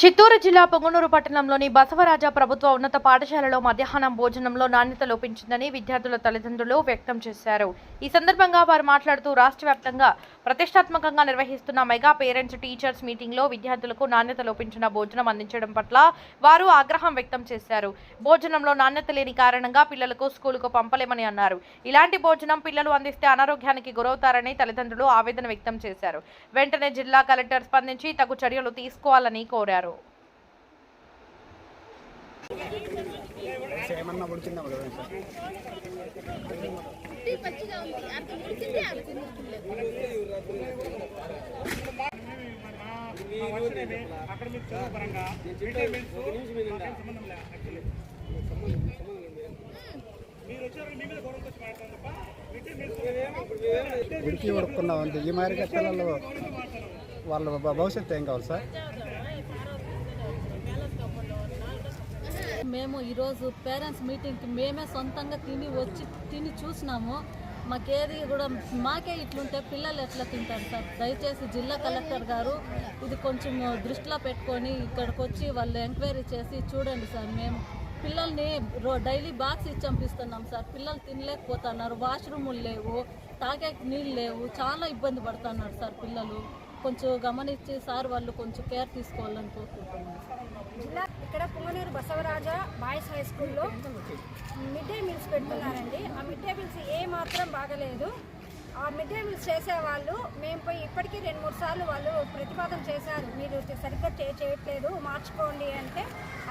చిత్తూరు జిల్లా పొంగనూరు పట్టణంలోని బసవరాజ ప్రభుత్వ ఉన్నత పాఠశాలలో మధ్యాహ్నం భోజనంలో నాణ్యత లోపించిందని విద్యార్థుల తల్లిదండ్రులు వ్యక్తం చేశారు. ఈ సందర్భంగా వారు మాట్లాడుతూ రాష్ట్ర వ్యాప్తంగా ప్రతిష్టాత్మకంగా నిర్వహిస్తున్న మెగా పేరెంట్స్ టీచర్స్ మీటింగ్లో విద్యార్థులకు నాణ్యత లోపించిన భోజనం అందించడం పట్ల వారు ఆగ్రహం వ్యక్తం చేశారు. భోజనంలో నాణ్యత లేని కారణంగా పిల్లలకు స్కూలుకు పంపలేమని అన్నారు. ఇలాంటి భోజనం పిల్లలు అందిస్తే అనారోగ్యానికి గురవుతారని తల్లిదండ్రులు ఆవేదన వ్యక్తం చేశారు. వెంటనే జిల్లా కలెక్టర్ స్పందించి తగు చర్యలు తీసుకోవాలని కోరారు. ఏమన్నా ఉడికిందా కదా సార్ పచ్చిగా ఉంది. అంత ఉడికింది అంత అక్కడ మీకు చదువు పరంగా విటమిన్స్ మాకేం సంబంధం లేదు యాక్చువల్లీ మీరు వచ్చారు మీ మీద గౌరవం వచ్చి మాట్లాడతాను తప్ప విటమిన్స్ ఉడికి ఉడుకున్నాం ఈ మాదిరిగా పిల్లలు వాళ్ళ భవిష్యత్తు ఏం కావాలి సార్? మేము ఈరోజు పేరెంట్స్ మీటింగ్కి మేమే సొంతంగా తిని వచ్చి తిని చూసినాము. మాకేది కూడా మాకే ఇట్లుంటే పిల్లలు ఎట్లా తింటారు సార్? దయచేసి జిల్లా కలెక్టర్ గారు ఇది కొంచెం దృష్టిలో పెట్టుకొని ఇక్కడికి వచ్చి వాళ్ళు ఎంక్వైరీ చేసి చూడండి సార్. మేము పిల్లల్ని రో డైలీ బాక్స్ ఇచ్చి పంపిస్తున్నాం సార్. పిల్లలు తినలేకపోతున్నారు. వాష్రూములు లేవు తాగే నీళ్ళు లేవు. చాలా ఇబ్బంది పడుతున్నారు సార్ పిల్లలు. కొంచెం గమనించి సార్ వాళ్ళు కొంచెం కేర్ తీసుకోవాలని కోరుకుంటున్నాను జిల్లా ఇక్కడ బసవరాజ బాయ్స్ హై స్కూల్లో మిడ్ డే మీల్స్ పెడుతున్నారండి. ఆ మిడ్ డే మీల్స్ ఏ మాత్రం బాగలేదు. ఆ మిడ్ డే మీల్స్ చేసేవాళ్ళు మేము పోయి ఇప్పటికీ రెండు మూడు సార్లు వాళ్ళు ప్రతిపాదన చేశారు. మీరు సరిగ్గా చేయట్లేదు మార్చుకోండి అంటే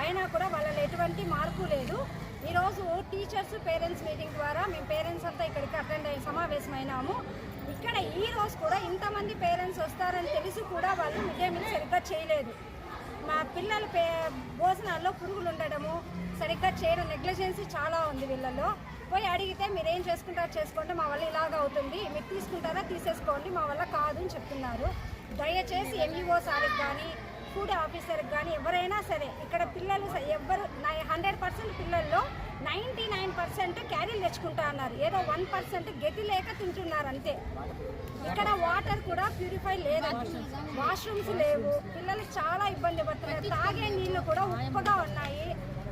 అయినా కూడా వాళ్ళలో ఎటువంటి మార్పు లేదు. ఈరోజు టీచర్స్ పేరెంట్స్ మీటింగ్ ద్వారా మేము పేరెంట్స్ అంతా ఇక్కడికి అటెండ్ అయ్యి సమావేశమైనాము. ఇక్కడ ఈ రోజు కూడా ఇంతమంది పేరెంట్స్ వస్తారని తెలిసి కూడా వాళ్ళు మిడ్ డే మీల్ సరిగ్గా చేయలేదు. మా పిల్లల పే భోజనాల్లో పురుగులు ఉండడము సరిగ్గా చేయడం నెగ్లిజెన్సీ చాలా ఉంది వీళ్ళలో పోయి అడిగితే మీరు ఏం చేసుకుంటారు చేసుకోండి మా వల్ల ఇలాగ అవుతుంది. మీరు తీసుకుంటారా తీసేసుకోండి మా వల్ల కాదు అని చెప్తున్నారు. దయచేసి ఎంఈఓ సార్కి కానీ ఫుడ్ ఆఫీసర్కి కానీ ఎవరైనా సరే ఇక్కడ పిల్లలు ఎవరు ఎవ్వరు హండ్రెడ్ పర్సెంట్ పిల్లల్లో నైంటీ నైన్ పర్సెంట్ క్యారీలు తెచ్చుకుంటా అన్నారు. ఏదో వన్ పర్సెంట్ గతి లేక తింటున్నారు అంతే. ఇక్కడ వాటర్ కూడా ప్యూరిఫై లేదండి వాష్రూమ్స్ లేవు. పిల్లలు చాలా ఇబ్బంది పడుతున్నారు. తాగే నీళ్ళు కూడా ఉప్పుగా ఉన్నాయి.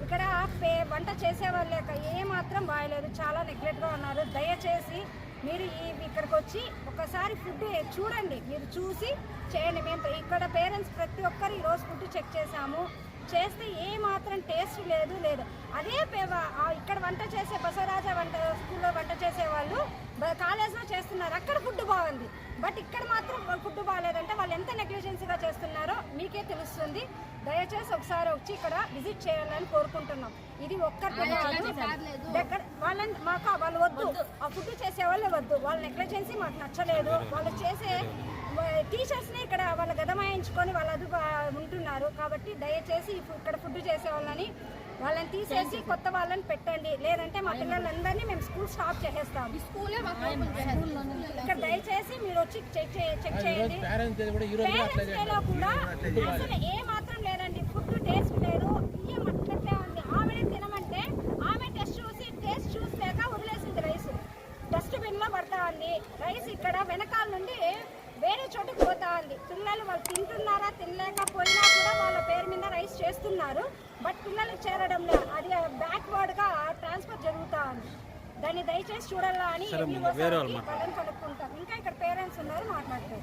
ఇక్కడ పే వంట చేసేవాళ్ళు లేక ఏ మాత్రం బాగలేదు. చాలా నెగ్లెక్ట్గా ఉన్నారు. దయచేసి మీరు ఈ ఇక్కడికి వచ్చి ఒకసారి ఫుడ్ చూడండి. మీరు చూసి చేయండి. మేము ఇక్కడ పేరెంట్స్ ప్రతి ఒక్కరు ఈరోజు ఫుడ్ చెక్ చేసాము చేస్తే ఏ మాత్రం టేస్ట్ లేదు లేదు. అదే ఇక్కడ వంట చేసే బసవరాజ వంట స్కూల్లో వంట చేసే వాళ్ళు బ- కాలేజ్లో చేస్తున్నారు. అక్కడ ఫుడ్ బాగుంది. బట్ ఇక్కడ మాత్రం ఫుడ్ బాగాలేదంటే వాళ్ళు ఎంత నెగ్లిజెన్సీగా చేస్తున్నారో మీకే తెలుస్తుంది. దయచేసి ఒకసారి వచ్చి ఇక్కడ విజిట్ చేయాలని కోరుకుంటున్నాం. ఇది దగ్గర వాళ్ళని మాకు వాళ్ళు వద్దు. ఆ ఫుడ్ చేసే వాళ్ళే వద్దు. వాళ్ళ నెగ్లిజెన్సీ మాకు నచ్చలేదు. వాళ్ళు చేసే టీచర్స్ని ఇక్కడ వాళ్ళ గదమాయించుకొని వాళ్ళు అది ఉంటున్నారు. కాబట్టి దయచేసి ఇక్కడ ఫుడ్ చేసే వాళ్ళని వాళ్ళని తీసేసి కొత్త వాళ్ళని పెట్టండి. లేదంటే మా పిల్లలందరినీ మేము స్కూల్ స్టాప్ చేసేస్తాం. ఇక్కడ దయచేసి మీరు వచ్చి చెక్ చే- చెక్ చేయండి. పేరెంట్స్ డేలో కూడా అసలు ఏ మాత్రం లేదండి. ఫుడ్ టేస్ట్ లేదు. బియ్యం పిల్లలు వాళ్ళు తింటున్నారా తినలేకపోయినా కూడా వాళ్ళ పేరు మీద రైస్ చేస్తున్నారు. బట్ పిల్లలు చేరడం లేదు అది బ్యాక్వర్డ్గా ట్రాన్స్ఫర్ జరుగుతా ఉంది. దాన్ని దయచేసి చూడాలా అని వాళ్ళని ఇంకా ఇక్కడ పేరెంట్స్ ఉన్నారు మాట్లాడుతారు.